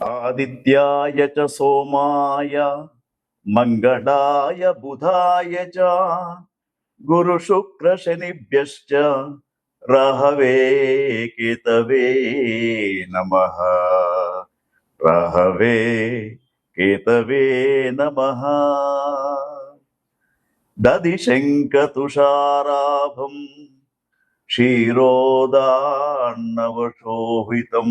ఆదిత్యాయ చ సోమాయ మంగళాయ బుధాయ చ గురు శుక్ర శనిభ్యశ్చ రహవే కేతవే నమ రహవే కేతవే నమ దది శంఖతుషారాభం క్షీరోదాన్నవశోభితం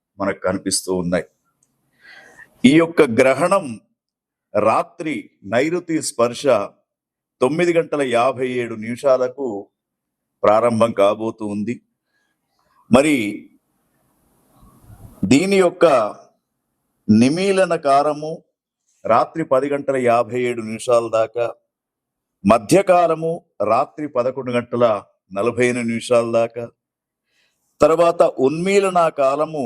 మనకు కనిపిస్తూ ఉన్నాయి. ఈ యొక్క గ్రహణం రాత్రి నైరుతి స్పర్శ తొమ్మిది గంటల యాభై ఏడు నిమిషాలకు ప్రారంభం కాబోతూ ఉంది. మరి దీని యొక్క నిమీలన కారము రాత్రి పది గంటల యాభై ఏడు నిమిషాల దాకా మధ్యకాలము రాత్రి పదకొండు గంటల నలభై ఎనిమిది నిమిషాల దాకా తర్వాత ఉన్మీలన కాలము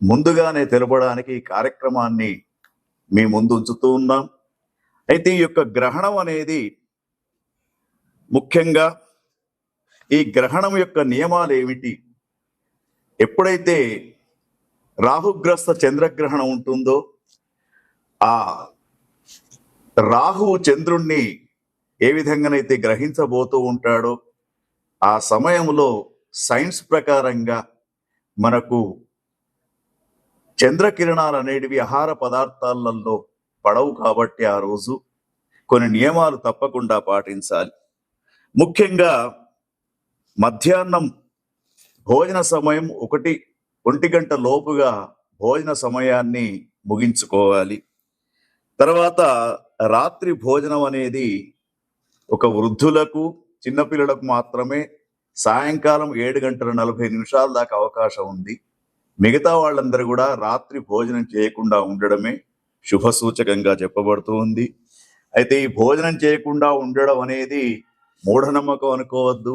ముందుగానే తెలపడానికి ఈ కార్యక్రమాన్ని మీ ముందు ఉంచుతూ ఉన్నాం. అయితే ఈ యొక్క గ్రహణం అనేది ముఖ్యంగా ఈ గ్రహణం యొక్క నియమాలు ఏమిటి? ఎప్పుడైతే రాహుగ్రస్త చంద్రగ్రహణం ఉంటుందో ఆ రాహు చంద్రుణ్ణి ఏ విధంగానైతే గ్రహించబోతూ ఉంటాడో ఆ సమయంలో సైన్స్ ప్రకారంగా మనకు చంద్రకిరణాలు అనేటివి ఆహార పదార్థాలలో పడవు కాబట్టి ఆ రోజు కొన్ని నియమాలు తప్పకుండా పాటించాలి. ముఖ్యంగా మధ్యాహ్నం భోజన సమయం ఒకటి ఒంటి గంట లోపుగా భోజన సమయాన్ని ముగించుకోవాలి. తర్వాత రాత్రి భోజనం అనేది ఒక వృద్ధులకు చిన్నపిల్లలకు మాత్రమే సాయంకాలం ఏడు గంటల నలభై నిమిషాల దాకా అవకాశం ఉంది. మిగతా వాళ్ళందరూ కూడా రాత్రి భోజనం చేయకుండా ఉండడమే శుభ సూచకంగా చెప్పబడుతూ ఉంది. అయితే ఈ భోజనం చేయకుండా ఉండడం అనేది మూఢనమ్మకం అనుకోవద్దు.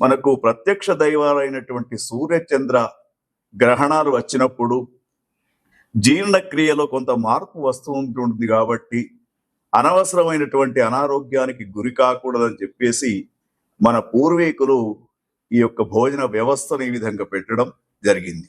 మనకు ప్రత్యక్ష దైవాలైనటువంటి సూర్యచంద్ర గ్రహణాలు వచ్చినప్పుడు జీర్ణక్రియలో కొంత మార్పు వస్తూ ఉంటుంది కాబట్టి అనవసరమైనటువంటి అనారోగ్యానికి గురి కాకూడదని చెప్పేసి మన పూర్వీకులు ఈ యొక్క భోజన వ్యవస్థను ఈ విధంగా పెట్టడం జరిగింది.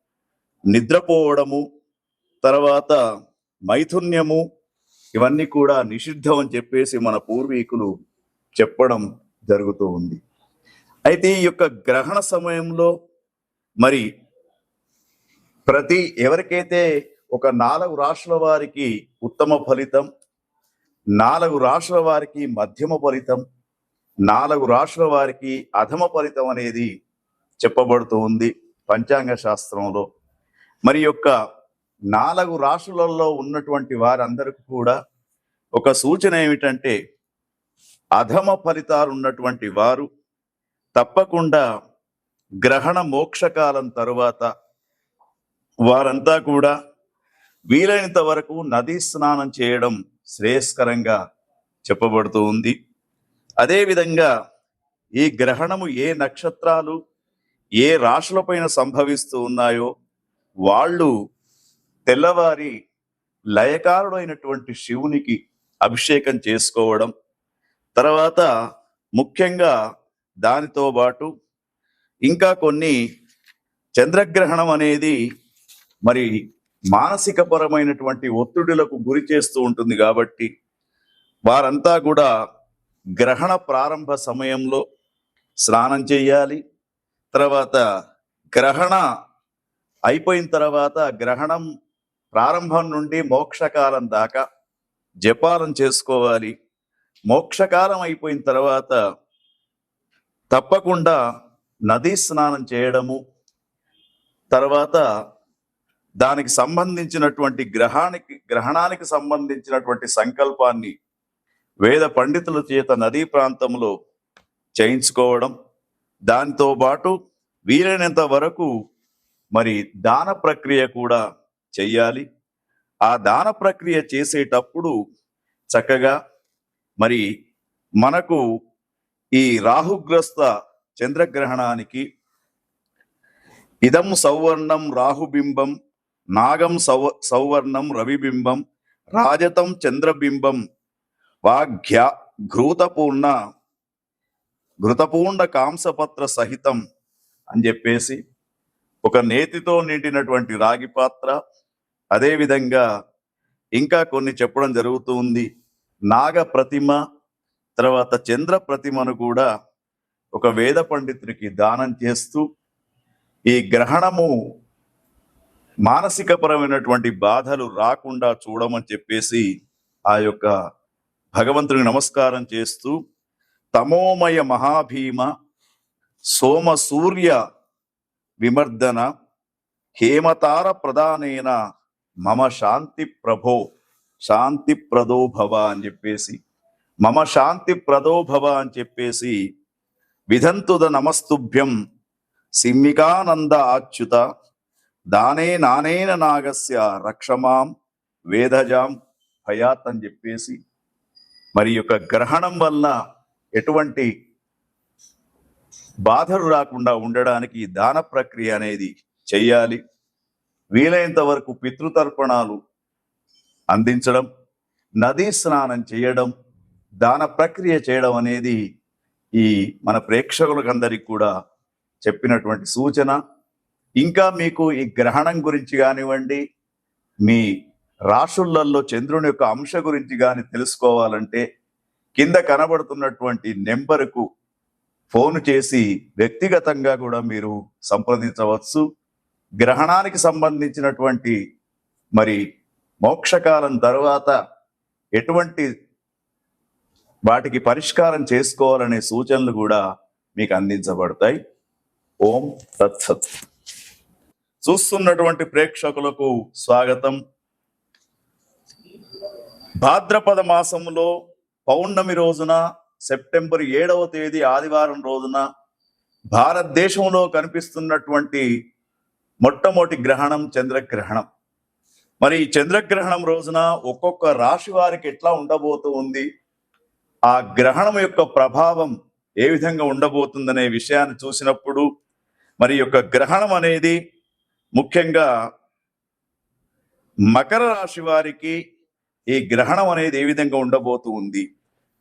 నిద్రపోవడము తర్వాత మైథున్యము ఇవన్నీ కూడా నిషిద్ధం అని చెప్పేసి మన పూర్వీకులు చెప్పడం జరుగుతూ ఉంది. అయితే ఈ యొక్క గ్రహణ సమయంలో మరి ప్రతి ఎవరికైతే ఒక నాలుగు రాష్ట్రాల వారికి ఉత్తమ ఫలితం నాలుగు రాష్ట్రాల వారికి మధ్యమ ఫలితం నాలుగు రాష్ట్రాల వారికి అధమ ఫలితం అనేది చెప్పబడుతూ ఉంది పంచాంగ శాస్త్రంలో. మరి యొక్క నాలుగు రాష్ట్రాలలో ఉన్నటువంటి వారందరికీ కూడా ఒక సూచన ఏమిటంటే అధమ ఫలితాలు ఉన్నటువంటి వారు తప్పకుండా గ్రహణ మోక్షకాలం తరువాత వారంతా కూడా వీలైనంత వరకు నదీ స్నానం చేయడం శ్రేయస్కరంగా చెప్పబడుతూ ఉంది. అదేవిధంగా ఈ గ్రహణము ఏ నక్షత్రాలు ఏ రాశులపైన సంభవిస్తూ ఉన్నాయో వాళ్ళు తెల్లవారి లయకారుడైనటువంటి శివునికి అభిషేకం చేసుకోవడం తర్వాత ముఖ్యంగా దానితో పాటు ఇంకా కొన్ని చంద్రగ్రహణం అనేది మరి మానసిక పరమైనటువంటి ఒత్తిడులకు గురి చేస్తూ ఉంటుంది కాబట్టి వారంతా కూడా గ్రహణ ప్రారంభ సమయంలో స్నానం చేయాలి తర్వాత గ్రహణ అయిపోయిన తర్వాత గ్రహణం ప్రారంభం నుండి మోక్షకాలం దాకా జపాలను చేసుకోవాలి. మోక్షకాలం అయిపోయిన తర్వాత తప్పకుండా నదీ స్నానం చేయడము తర్వాత దానికి సంబంధించినటువంటి గ్రహానికి గ్రహణానికి సంబంధించినటువంటి సంకల్పాన్ని వేద పండితుల చేత నదీ ప్రాంతంలో చేయించుకోవడం దానితో పాటు వీలైనంత వరకు మరి దాన ప్రక్రియ కూడా చెయ్యాలి. ఆ దాన ప్రక్రియ చేసేటప్పుడు చక్కగా మరి మనకు ఈ రాహుగ్రస్త చంద్రగ్రహణానికి ఇదం సౌవర్ణం రాహుబింబం నాగం సౌ సౌవర్ణం రవిబింబం రాజతం చంద్రబింబం వాఘ్య ఘృతపూర్ణ ఘృతపూర్ణ కాంసపత్ర సహితం అని చెప్పేసి ఒక నేతితో నిండినటువంటి రాగి పాత్ర అదేవిధంగా ఇంకా కొన్ని చెప్పడం జరుగుతూ ఉంది. నాగ ప్రతిమ తర్వాత చంద్ర ప్రతిమను కూడా ఒక వేద పండితుడికి దానం చేస్తూ ఈ గ్రహణము మానసికపరమైనటువంటి బాధలు రాకుండా చూడమని చెప్పేసి ఆ యొక్క భగవంతునికి నమస్కారం చేస్తూ తమోమయ మహాభీమ సోమ సూర్య విమర్దన హేమతార ప్రధానైన మమ శాంతి ప్రభో శాంతి ప్రదోభవ అని చెప్పేసి మమ శాంతి ప్రదోభవ అని చెప్పేసి విధంతుద నమస్తుభ్యం సిమ్మికానంద ఆచ్యుత దానే నానేన నాగస్య రక్షమాం వేదజాం భయాత్ అని చెప్పేసి మరి యొక్క గ్రహణం వల్ల ఎటువంటి బాధలు రాకుండా ఉండడానికి దాన ప్రక్రియ అనేది చెయ్యాలి. వీలైనంత వరకు పితృతర్పణాలు అందించడం నదీ స్నానం చేయడం దాన ప్రక్రియ చేయడం అనేది ఈ మన ప్రేక్షకులకందరికీ కూడా చెప్పినటువంటి సూచన. ఇంకా మీకు ఈ గ్రహణం గురించి కానివ్వండి మీ రాశులల్లో చంద్రుని యొక్క అంశ గురించి కానీ తెలుసుకోవాలంటే కింద కనబడుతున్నటువంటి నెంబరుకు ఫోన్ చేసి వ్యక్తిగతంగా కూడా మీరు సంప్రదించవచ్చు. గ్రహణానికి సంబంధించినటువంటి మరి మోక్షకాలం తర్వాత ఎటువంటి వాటికి పరిష్కారం చేసుకోవాలనే సూచనలు కూడా మీకు అందించబడతాయి. ఓం తత్సత్. చూస్తున్నటువంటి ప్రేక్షకులకు స్వాగతం. భాద్రపద మాసంలో పౌర్ణమి రోజున సెప్టెంబర్ ఏడవ తేదీ ఆదివారం రోజున భారతదేశంలో కనిపిస్తున్నటువంటి మొట్టమొదటి గ్రహణం చంద్రగ్రహణం. మరి ఈ చంద్రగ్రహణం రోజున ఒక్కొక్క రాశి వారికి ఎట్లా ఉండబోతూ ఉంది? ఆ గ్రహణం యొక్క ప్రభావం ఏ విధంగా ఉండబోతుందనే విషయాన్ని చూసినప్పుడు మరి యొక్క గ్రహణం అనేది ముఖ్యంగా మకర రాశి వారికి ఈ గ్రహణం అనేది ఏ విధంగా ఉండబోతూ ఉంది?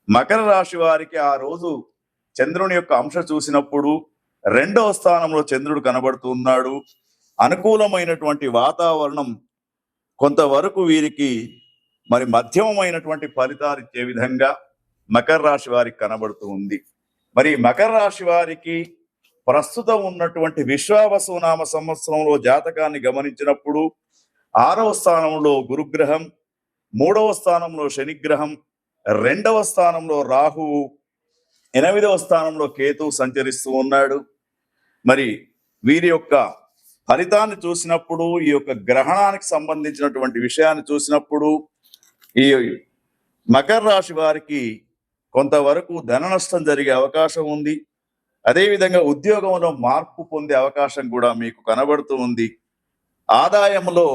మకర రాశి వారికి ఆ రోజు చంద్రుని యొక్క అంశ చూసినప్పుడు రెండవ స్థానంలో చంద్రుడు కనబడుతున్నాడు అనుకూలమైనటువంటి వాతావరణం కొంతవరకు వీరికి మరి మధ్యమమైనటువంటి ఫలితాలు ఇచ్చే విధంగా మకర రాశి వారికి కనబడుతూ ఉంది. మరి మకర రాశి వారికి ప్రస్తుతం ఉన్నటువంటి విశ్వావసునామ సంవత్సరంలో జాతకాన్ని గమనించినప్పుడు ఆరవ స్థానంలో గురుగ్రహం మూడవ స్థానంలో శనిగ్రహం రెండవ స్థానంలో రాహువు ఎనిమిదవ స్థానంలో కేతు సంచరిస్తూ ఉన్నాడు. మరి వీరి యొక్క ఫలితాన్ని చూసినప్పుడు ఈ యొక్క గ్రహణానికి సంబంధించినటువంటి విషయాన్ని చూసినప్పుడు ఈ మకర రాశి వారికి కొంతవరకు ధన నష్టం జరిగే అవకాశం ఉంది. అదేవిధంగా ఉద్యోగంలో మార్పు పొందే అవకాశం కూడా మీకు కనబడుతూ ఉంది. ఆదాయంలో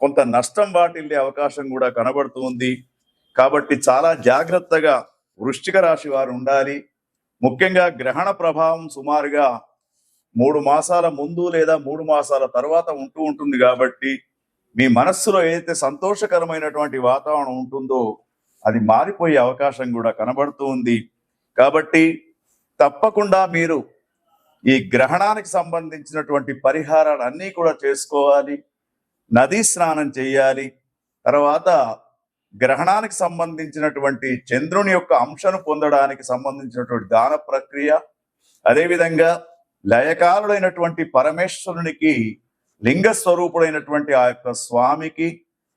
కొంత నష్టం వాటిల్లే అవకాశం కూడా కనబడుతూ ఉంది. కాబట్టి చాలా జాగ్రత్తగా వృశ్చిక రాశి వారు ఉండాలి. ముఖ్యంగా గ్రహణ ప్రభావం సుమారుగా మూడు మాసాల ముందు లేదా మూడు మాసాల తర్వాత ఉంటూ ఉంటుంది కాబట్టి మీ మనస్సులో ఏదైతే సంతోషకరమైనటువంటి వాతావరణం ఉంటుందో అది మారిపోయే అవకాశం కూడా కనబడుతూ ఉంది. కాబట్టి తప్పకుండా మీరు ఈ గ్రహణానికి సంబంధించినటువంటి పరిహారాలు అన్నీ కూడా చేసుకోవాలి. నదీ స్నానం చేయాలి. తర్వాత గ్రహణానికి సంబంధించినటువంటి చంద్రుని యొక్క అంశను పొందడానికి సంబంధించినటువంటి దాన ప్రక్రియ అదేవిధంగా లయకారుడైనటువంటి పరమేశ్వరునికి లింగ స్వరూపుడైనటువంటి ఆ యొక్క స్వామికి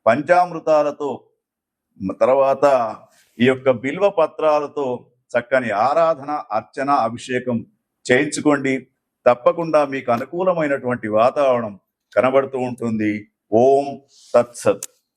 పంచామృతాలతో తర్వాత ఈ యొక్క బిల్వ పత్రాలతో చక్కని ఆరాధన అర్చన అభిషేకం చేయించుకోండి. తప్పకుండా మీకు అనుకూలమైనటువంటి వాతావరణం కనబడుతూ ఉంటుంది. ఓం తత్సత్.